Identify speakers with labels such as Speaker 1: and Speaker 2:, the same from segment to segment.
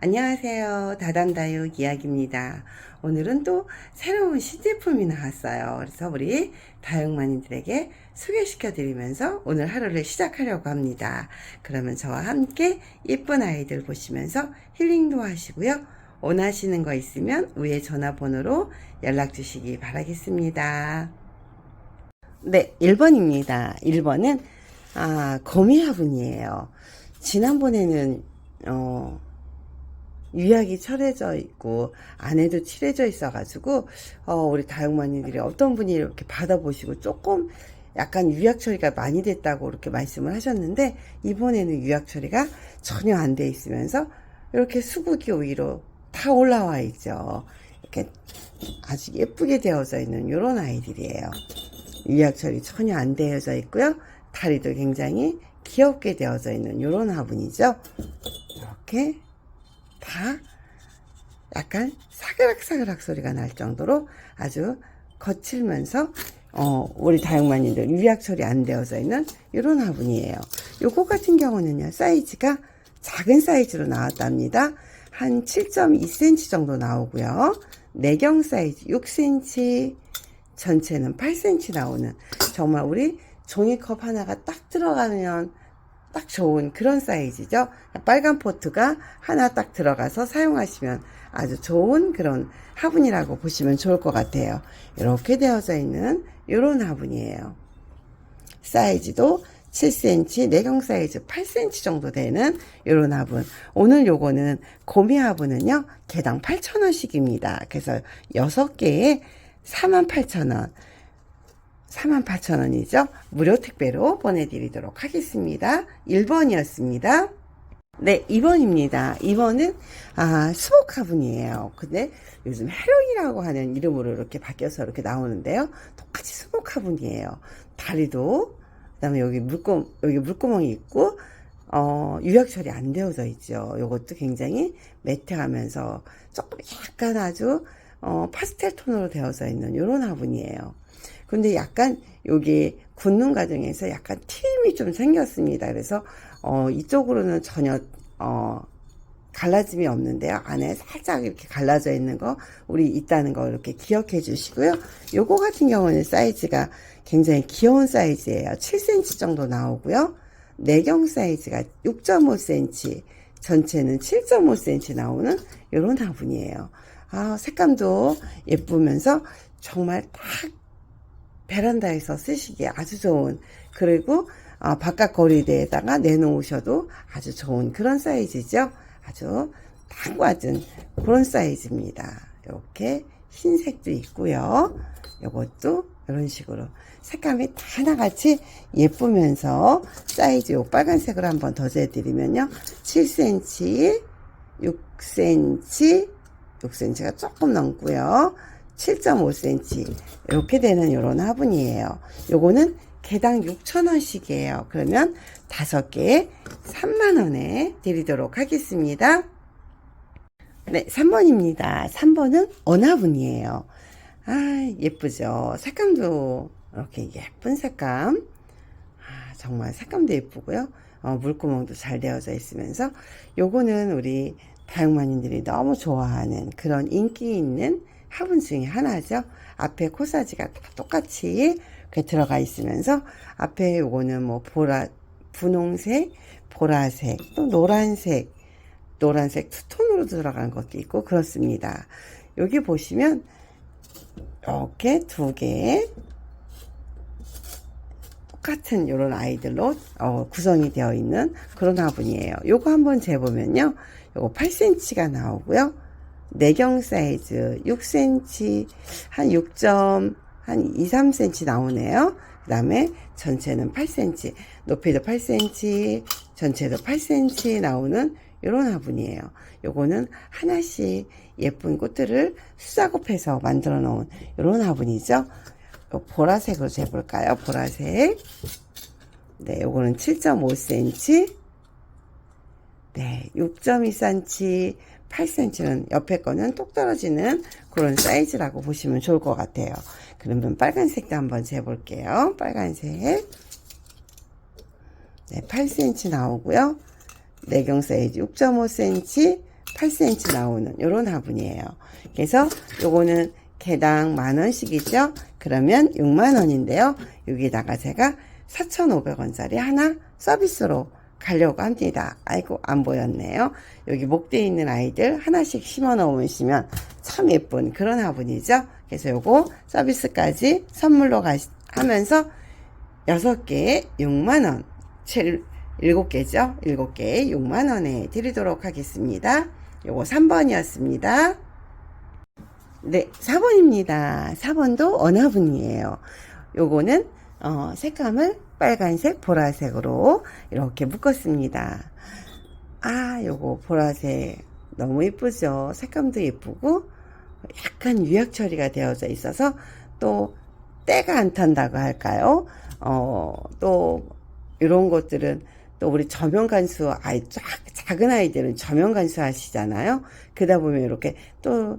Speaker 1: 안녕하세요. 다담다육 이야기입니다. 오늘은 또 새로운 신제품이 나왔어요. 그래서 우리 다육마님들에게 소개시켜 드리면서 오늘 하루를 시작하려고 합니다. 그러면 저와 함께 예쁜 아이들 보시면서 힐링도 하시고요. 원하시는 거 있으면 위에 전화번호로 연락 주시기 바라겠습니다. 네, 1번입니다. 1번은 아, 거미 화분이에요. 지난번에는 어 유약이 철해져 있고 안에도 칠해져 있어 가지고 어 우리 다육마님들이 어떤 분이 이렇게 받아보시고 조금 약간 유약 처리가 많이 됐다고 이렇게 말씀을 하셨는데 이번에는 유약 처리가 전혀 안 돼 있으면서 이렇게 수국이 오히려 다 올라와 있죠. 이렇게 아주 예쁘게 되어져 있는 이런 아이들이에요. 유약 처리 전혀 안 되어져 있고요. 다리도 굉장히 귀엽게 되어져 있는 이런 화분이죠. 이렇게 다 약간 사그락사그락 소리가 날 정도로 아주 거칠면서 어, 우리 다육마님들 유약 처리 안 되어져 있는 이런 화분이에요. 요거 같은 경우는요 사이즈가 작은 사이즈로 나왔답니다. 한 7.2cm 정도 나오고요. 내경 사이즈 6cm, 전체는 8cm 나오는 정말 우리 종이컵 하나가 딱 들어가면 딱 좋은 그런 사이즈죠. 빨간 포트가 하나 딱 들어가서 사용하시면 아주 좋은 그런 화분이라고 보시면 좋을 것 같아요. 이렇게 되어져 있는 이런 화분이에요. 사이즈도 7cm, 내경 사이즈 8cm 정도 되는 이런 화분. 오늘 요거는 고미 화분은요, 개당 8,000원씩입니다. 그래서 6개에 48,000원. 48,000원이죠. 무료 택배로 보내드리도록 하겠습니다. 1번이었습니다. 네, 2번입니다. 2번은, 아, 수목 화분이에요. 근데 요즘 해롱이라고 하는 이름으로 이렇게 바뀌어서 이렇게 나오는데요. 똑같이 수목 화분이에요. 다리도, 그 다음에 여기 물구, 여기 물구멍이 있고, 어, 유약 처리 안 되어져 있죠. 요것도 굉장히 매트하면서 조금 약간 아주, 어, 파스텔 톤으로 되어져 있는 이런 화분이에요. 근데 약간 여기 굳는 과정에서 약간 튀임이 좀 생겼습니다. 그래서 어 이쪽으로는 전혀 어 갈라짐이 없는데요. 안에 살짝 이렇게 갈라져 있는 거 우리 있다는 거 이렇게 기억해 주시고요. 요거 같은 경우는 사이즈가 굉장히 귀여운 사이즈예요. 7cm 정도 나오고요. 내경 사이즈가 6.5cm, 전체는 7.5cm 나오는 요런 화분이에요. 아, 색감도 예쁘면서 정말 딱 베란다에서 쓰시기에 아주 좋은 그리고 어, 바깥 거리대에다가 내놓으셔도 아주 좋은 그런 사이즈죠. 아주 딱 맞은 그런 사이즈입니다. 이렇게 흰색도 있고요. 이것도 이런 식으로 색감이 다 하나같이 예쁘면서 사이즈 요 빨간색으로 한번 더 재드리면요. 7cm, 6cm, 6cm가 조금 넘고요. 7.5cm 이렇게 되는 이런 화분이에요. 요거는 개당 6,000원씩이에요. 그러면 5개에 3만원에 드리도록 하겠습니다. 네, 3번입니다. 3번은 언화분이에요. 아, 예쁘죠? 색감도 이렇게 예쁜 색감. 아, 정말 색감도 예쁘고요. 어, 물구멍도 잘 되어져 있으면서 요거는 우리 다육마님들이 너무 좋아하는 그런 인기 있는 화분 중에 하나죠. 앞에 코사지가 다 똑같이 들어가 있으면서 앞에 요거는 뭐 보라 분홍색, 보라색, 또 노란색, 노란색 투톤으로 들어간 것도 있고 그렇습니다. 여기 보시면 이렇게 두 개 똑같은 이런 아이들로 어, 구성이 되어 있는 그런 화분이에요. 요거 한번 재보면요. 요거 8cm가 나오고요. 내경 사이즈 6cm 한 6. 한 2, 3cm 나오네요. 그 다음에 전체는 8cm, 높이도 8cm, 전체도 8cm 나오는 이런 화분이에요. 요거는 하나씩 예쁜 꽃들을 수작업해서 만들어 놓은 이런 화분이죠. 요 보라색으로 재볼까요? 보라색. 네, 요거는 7.5cm. 네, 6.2cm, 8cm는 옆에 거는 똑 떨어지는 그런 사이즈라고 보시면 좋을 것 같아요. 그러면 빨간색도 한번 재볼게요. 빨간색. 네, 8cm 나오고요. 내경 사이즈 6.5cm, 8cm 나오는 요런 화분이에요. 그래서 요거는 개당 만 원씩이죠. 그러면 6만 원인데요. 여기다가 제가 4,500원짜리 하나 서비스로 가려고 합니다. 아이고 안 보였네요. 여기 목대에 있는 아이들 하나씩 심어 놓으시면 참 예쁜 그런 화분이죠. 그래서 요거 서비스까지 선물로 가 하면서 6개에 6만원, 7개죠? 7개에 6만원에 드리도록 하겠습니다. 요거 3번이었습니다. 네, 4번입니다. 4번도 원화분이에요. 요거는, 어, 색감을 빨간색, 보라색으로 이렇게 묶었습니다. 아, 요거 보라색 너무 예쁘죠? 색감도 예쁘고, 약간 유약 처리가 되어져 있어서 또 때가 안 탄다고 할까요? 어, 또 이런 것들은 또 우리 저면 간수 아이 쫙 작은 아이들은 저면 간수 하시잖아요. 그러다 보면 이렇게 또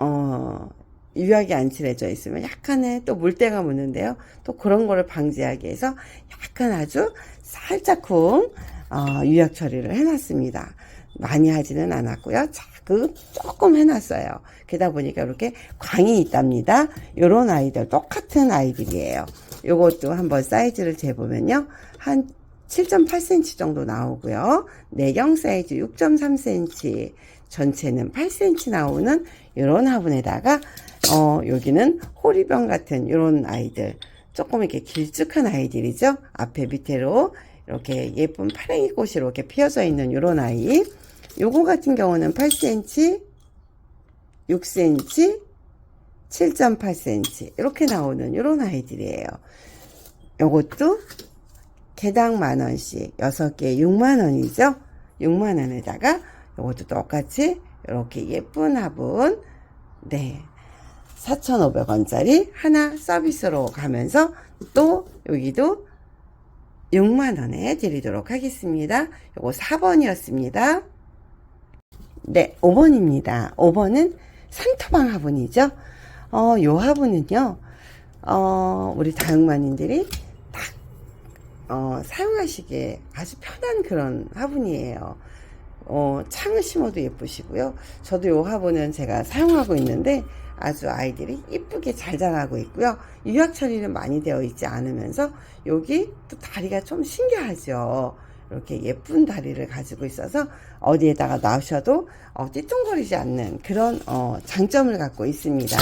Speaker 1: 어, 유약이 안 칠해져 있으면 약간의 또 물때가 묻는데요. 또 그런 거를 방지하기 위해서 약간 아주 살짝쿵 어, 유약 처리를 해놨습니다. 많이 하지는 않았고요. 자그 조금 해놨어요. 그러다 보니까 이렇게 광이 있답니다. 요런 아이들 똑같은 아이들이에요. 요것도 한번 사이즈를 재보면요. 한 7.8cm 정도 나오고요. 내경 사이즈 6.3cm, 전체는 8cm 나오는 이런 화분에다가 어 여기는 호리병 같은 이런 아이들 조금 이렇게 길쭉한 아이들이죠. 앞에 밑에로 이렇게 예쁜 파랭이 꽃이 이렇게 피어져 있는 이런 아이. 요거 같은 경우는 8cm, 6cm, 7.8cm 이렇게 나오는 이런 아이들이에요. 요것도 개당 만 원씩 6개 6만 원이죠. 6만 원에다가 요것도 똑같이 이렇게 예쁜 화분 네 4,500원짜리 하나 서비스로 가면서 또 여기도 6만 원에 드리도록 하겠습니다. 요거 4번이었습니다. 네, 5번입니다. 5번은 산토방 화분이죠. 어, 요 화분은요. 어, 우리 다육마님들이 딱 어, 사용하시기에 아주 편한 그런 화분이에요. 어, 창을 심어도 예쁘시고요. 저도 요 화분은 제가 사용하고 있는데 아주 아이들이 이쁘게 잘 자라고 있고요. 유약 처리는 많이 되어 있지 않으면서 여기 또 다리가 좀 신기하죠. 이렇게 예쁜 다리를 가지고 있어서 어디에다가 놔셔도 어, 띠뚱거리지 않는 그런 어, 장점을 갖고 있습니다.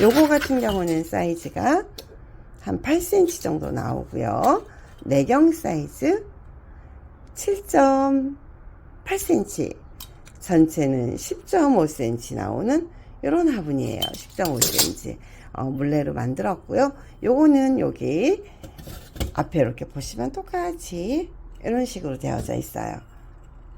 Speaker 1: 요거 같은 경우는 사이즈가 한 8cm 정도 나오고요. 내경 사이즈 7.8cm 전체는 10.5cm 나오는 이런 화분이에요. 10.5cm 어, 물레로 만들었고요. 요거는 여기 앞에 이렇게 보시면 똑같이 이런 식으로 되어져 있어요.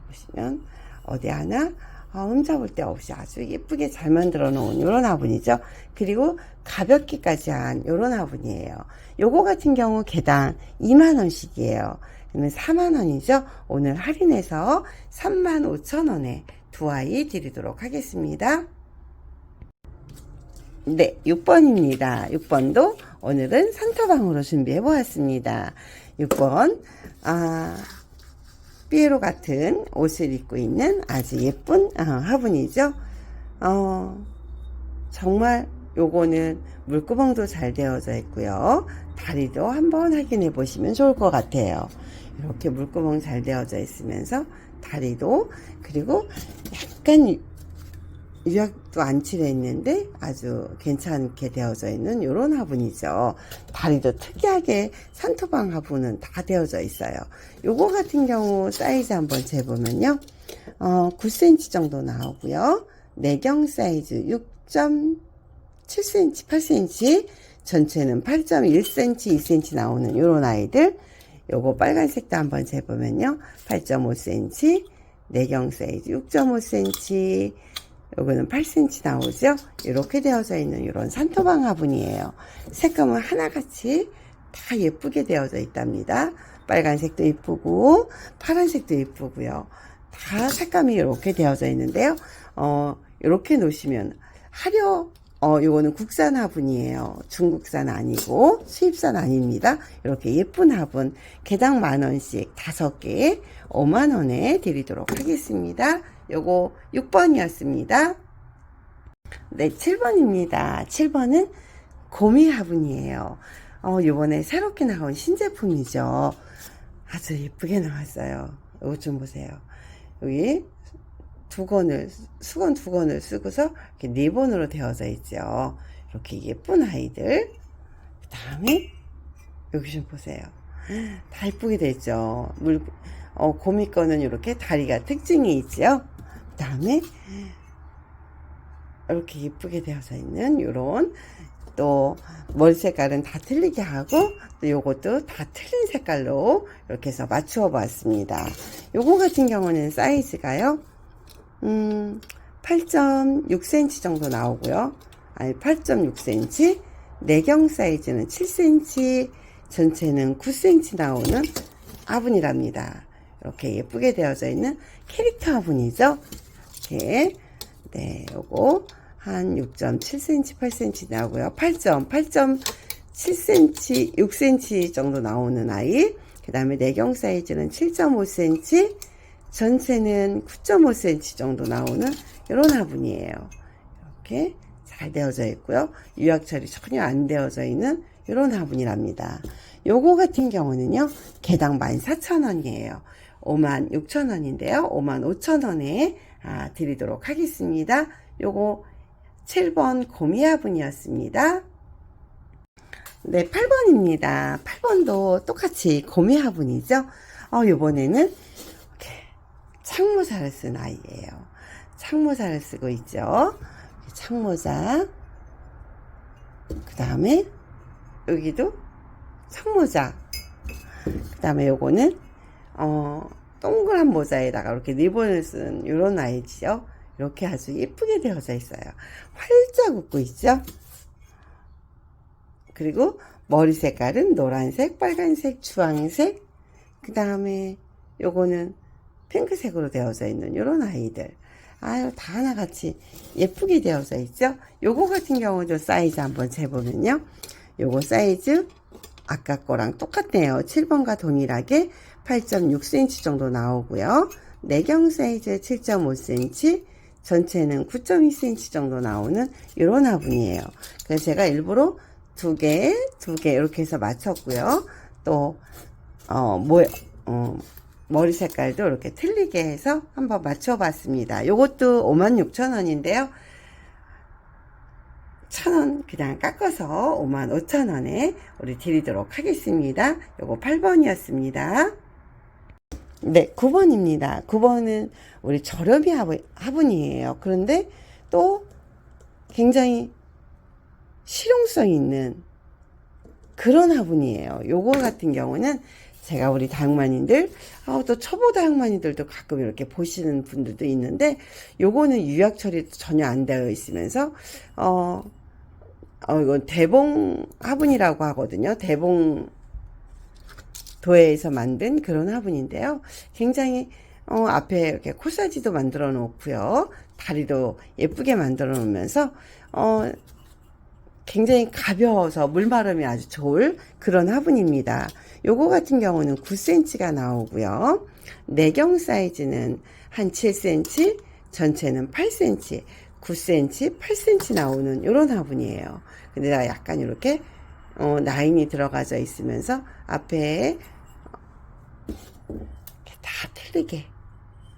Speaker 1: 보시면 어디 하나 어, 흠잡을 데 없이 아주 예쁘게 잘 만들어 놓은 이런 화분이죠. 그리고 가볍기까지 한 이런 화분이에요. 요거 같은 경우 개당 2만원씩이에요. 그러면 4만원이죠. 오늘 할인해서 3만 5천원에 두 아이 드리도록 하겠습니다. 네, 6번입니다. 6번도 오늘은 산토방으로 준비해 보았습니다. 6번, 아, 삐에로 같은 옷을 입고 있는 아주 예쁜 아, 화분이죠. 어, 정말 요거는 물구멍도 잘 되어져 있고요. 다리도 한번 확인해 보시면 좋을 것 같아요. 이렇게 물구멍 잘 되어져 있으면서 다리도 그리고 약간 유약도 안 칠해 있는데 아주 괜찮게 되어져 있는 이런 화분이죠. 다리도 특이하게 산토방 화분은 다 되어져 있어요. 요거 같은 경우 사이즈 한번 재보면요. 어, 9cm 정도 나오고요. 내경 사이즈 6.7cm, 8cm, 전체는 8.1cm, 2cm 나오는 이런 아이들. 요거 빨간색도 한번 재보면요. 8.5cm, 내경 사이즈 6.5cm, 요거는 8cm 나오죠? 이렇게 되어져 있는 이런 산토방 화분이에요. 색감은 하나같이 다 예쁘게 되어져 있답니다. 빨간색도 예쁘고 파란색도 예쁘고요. 다 색감이 이렇게 되어져 있는데요. 어, 이렇게 놓으시면 하려 어, 요거는 국산 화분이에요. 중국산 아니고 수입산 아닙니다. 이렇게 예쁜 화분 개당 만 원씩 다섯 개에 5만 원에 드리도록 하겠습니다. 요거 6번이었습니다. 네, 7번입니다. 7번은 고미 화분이에요. 어, 요번에 새롭게 나온 신제품이죠. 아주 예쁘게 나왔어요. 이거 좀 보세요. 여기 두 권을, 수건 두 권을 쓰고서 이렇게 네 번으로 되어져 있죠. 이렇게 예쁜 아이들. 그 다음에 여기 좀 보세요. 다 예쁘게 됐죠. 물, 어, 고미 거는 이렇게 다리가 특징이 있죠. 그 다음에 이렇게 예쁘게 되어져 있는 요런 또 머리 색깔은 다 틀리게 하고 또 요것도 다 틀린 색깔로 이렇게 해서 맞추어 봤습니다. 요거 같은 경우는 사이즈가요. 음, 8.6cm 정도 나오고요. 아니 8.6cm 내경 사이즈는 7cm 전체는 9cm 나오는 화분이랍니다. 이렇게 예쁘게 되어져 있는 캐릭터 화분이죠. 이렇게 네, 요거 한 6.7cm, 8cm 나오고요. 8점, 8.7cm, 6cm 정도 나오는 아이. 그 다음에 내경 사이즈는 7.5cm, 전체는 9.5cm 정도 나오는 이런 화분이에요. 이렇게 잘 되어져 있고요. 유약 처리 전혀 안 되어져 있는 이런 화분이랍니다. 요거 같은 경우는요, 개당 14,000원이에요. 56,000원인데요. 55,000원에 아, 드리도록 하겠습니다. 요거 7번 고미 화분이었습니다. 네, 8번입니다. 8번도 똑같이 고미 화분이죠. 어, 요번에는 창모자를 쓴 아이예요. 창모자를 쓰고 있죠. 창모자. 그 다음에 여기도 창모자. 그 다음에 요거는 어, 동그란 모자에다가 이렇게 리본을 쓴 이런 아이지요. 이렇게 아주 예쁘게 되어져 있어요. 활짝 웃고 있죠. 그리고 머리 색깔은 노란색, 빨간색, 주황색, 그 다음에 요거는 핑크색으로 되어져 있는 이런 아이들. 아유, 다 하나같이 예쁘게 되어져 있죠? 요거 같은 경우도 사이즈 한번 재보면요. 요거 사이즈 아까 거랑 똑같네요. 7번과 동일하게 8.6cm 정도 나오고요. 내경 사이즈 7.5cm, 전체는 9.2cm 정도 나오는 이런 화분이에요. 그래서 제가 일부러 두 개, 두 개 이렇게 해서 맞췄고요. 또, 어, 뭐, 어, 머리 색깔도 이렇게 틀리게 해서 한번 맞춰봤습니다. 요것도 56,000원인데요. 천원 그냥 깎아서 55,000원에 우리 드리도록 하겠습니다. 요거 8번이었습니다. 네, 9번입니다. 9번은 우리 저렴이 화분, 화분이에요. 그런데 또 굉장히 실용성 있는 그런 화분이에요. 요거 같은 경우는 제가 우리 다육마님들, 아, 또 초보 다육마님들도 가끔 이렇게 보시는 분들도 있는데, 요거는 유약 처리 전혀 안 되어 있으면서, 어, 어, 이건 대봉 화분이라고 하거든요. 대봉 도에서 만든 그런 화분인데요. 굉장히 어, 앞에 이렇게 코사지도 만들어 놓고요. 다리도 예쁘게 만들어 놓으면서 어, 굉장히 가벼워서 물마름이 아주 좋을 그런 화분입니다. 요거 같은 경우는 9cm가 나오고요. 내경 사이즈는 한 7cm, 전체는 8cm, 9cm, 8cm 나오는 이런 화분이에요. 근데 약간 이렇게 어, 라인이 들어가져 있으면서 앞에 다 틀리게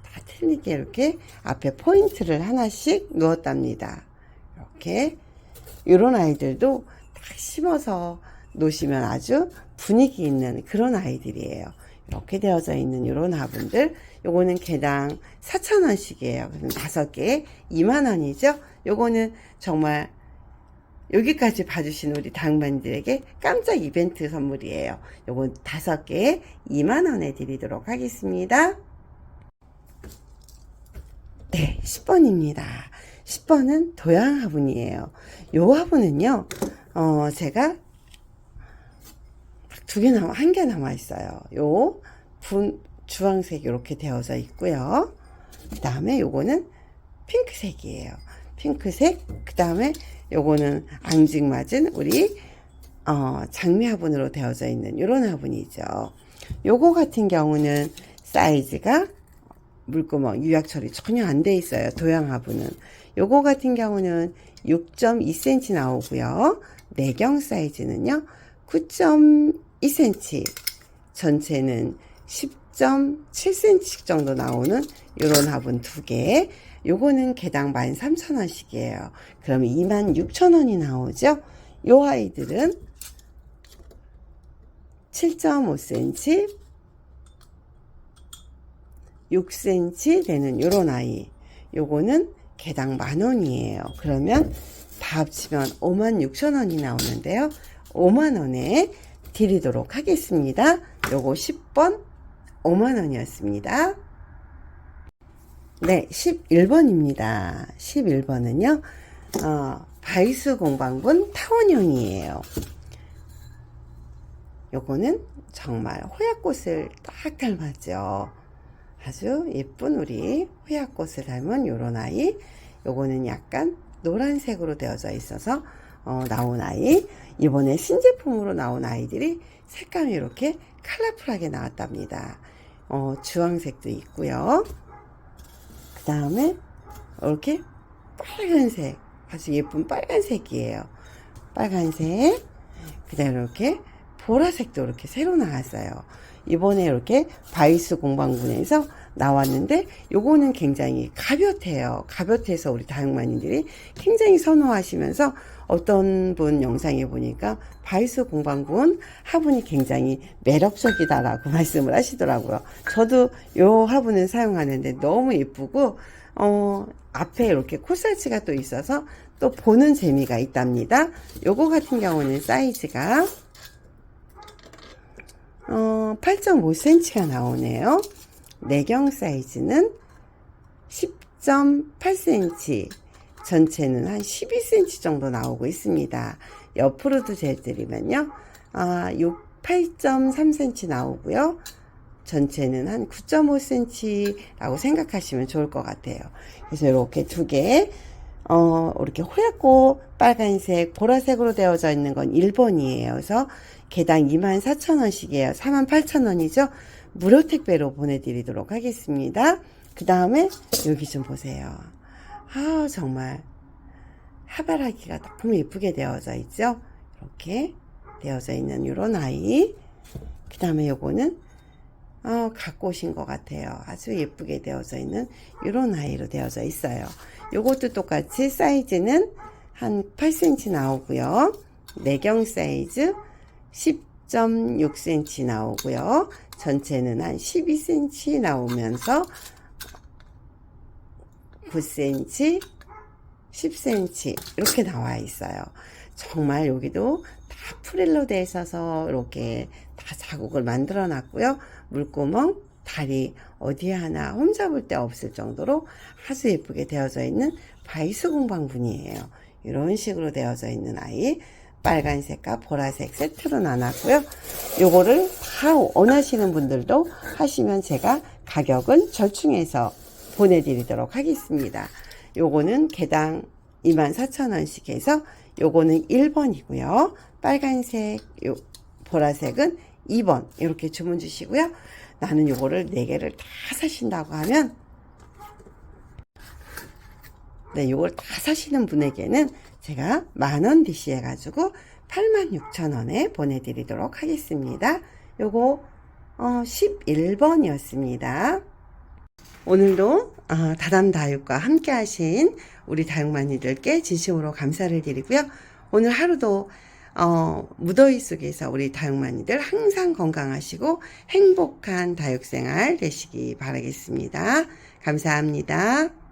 Speaker 1: 다 틀리게 이렇게 앞에 포인트를 하나씩 넣었답니다. 이렇게 이런 아이들도 딱 심어서 놓으시면 아주 분위기 있는 그런 아이들이에요. 이렇게 되어져 있는 이런 화분들 요거는 개당 4,000원씩이에요. 그럼 다섯 개에 2만원이죠. 요거는 정말 여기까지 봐주신 우리 당반들에게 깜짝 이벤트 선물이에요. 요건 다섯 개에 2만원에 드리도록 하겠습니다. 네, 10번입니다. 10번은 도양 화분이에요. 요 화분은요, 어, 제가 두 개 남아, 한 개 남아 있어요. 요, 분, 주황색 이렇게 되어져 있고요. 그 다음에 요거는 핑크색이에요. 핑크색, 그 다음에 요거는 앙증맞은 우리 어, 장미 화분으로 되어져 있는 이런 화분이죠. 요거 같은 경우는 사이즈가 물구멍 유약 처리 전혀 안 돼 있어요. 도양 화분은. 요거 같은 경우는 6.2cm 나오고요. 내경 사이즈는요. 9.2cm. 전체는 10.7cm 정도 나오는 요런 화분 두 개. 요거는 개당 13,000원씩이에요. 그러면 26,000원이 나오죠. 요 아이들은 7.5cm, 6cm 되는 요런 아이. 요거는 개당 만 원이에요. 그러면 다 합치면 56,000원이 나오는데요. 5만 원에 드리도록 하겠습니다. 요거 10번 5만 원이었습니다. 네, 11번입니다. 11번은요, 어, 바이스 공방분 타원형이에요. 요거는 정말 호약꽃을 딱 닮았죠. 아주 예쁜 우리 호약꽃을 닮은 요런 아이. 요거는 약간 노란색으로 되어져 있어서 어, 나온 아이. 이번에 신제품으로 나온 아이들이 색감이 이렇게 컬러풀하게 나왔답니다. 어, 주황색도 있고요. 그 다음에 이렇게 빨간색 아주 예쁜 빨간색이에요. 빨간색 그 다음에 이렇게 보라색도 이렇게 새로 나왔어요. 이번에 이렇게 바이스 공방군에서 나왔는데 요거는 굉장히 가볍대요. 가볍해서 우리 다육마님들이 굉장히 선호하시면서 어떤 분 영상에 보니까 바이스 공방군 화분이 굉장히 매력적이다라고 말씀을 하시더라고요. 저도 요 화분을 사용하는데 너무 예쁘고 어 앞에 이렇게 코살치가 또 있어서 또 보는 재미가 있답니다. 요거 같은 경우는 사이즈가 어, 8.5cm가 나오네요. 내경 사이즈는 10.8cm, 전체는 한 12cm 정도 나오고 있습니다. 옆으로도 재드리면요, 아, 8.3cm 나오고요. 전체는 한 9.5cm라고 생각하시면 좋을 것 같아요. 그래서 이렇게 두 개, 어, 이렇게 호약고 빨간색, 보라색으로 되어져 있는 건 1번이에요. 그래서 개당 24,000원씩이에요. 48,000원이죠. 무료 택배로 보내드리도록 하겠습니다. 그 다음에 여기 좀 보세요. 아 정말 하바라기가 너무 예쁘게 되어져 있죠. 이렇게 되어져 있는 이런 아이. 그 다음에 요거는 어, 갖고 오신 것 같아요. 아주 예쁘게 되어져 있는 이런 아이로 되어져 있어요. 요것도 똑같이 사이즈는 한 8cm 나오고요. 내경 사이즈 10.6cm 나오고요. 전체는 한 12cm 나오면서 9cm, 10cm 이렇게 나와 있어요. 정말 여기도 다 프릴로 돼 있어서 이렇게 다 자국을 만들어 놨고요. 물구멍, 다리 어디에 하나 홈잡을 데 없을 정도로 아주 예쁘게 되어져 있는 바이스 공방분이에요. 이런 식으로 되어져 있는 아이. 빨간색과 보라색 세트로 나눴고요. 요거를 다 원하시는 분들도 하시면 제가 가격은 절충해서 보내드리도록 하겠습니다. 요거는 개당 24,000원씩 해서 요거는 1번이고요. 빨간색, 요 보라색은 2번 이렇게 주문 주시고요. 나는 요거를 4개를 다 사신다고 하면 네, 요걸 다 사시는 분에게는 제가 만원 DC 해가지고 86,000원에 보내드리도록 하겠습니다. 요거 어, 11번이었습니다. 오늘도 어, 다담다육과 함께 하신 우리 다육마니들께 진심으로 감사를 드리고요. 오늘 하루도 어, 무더위 속에서 우리 다육마니들 항상 건강하시고 행복한 다육생활 되시기 바라겠습니다. 감사합니다.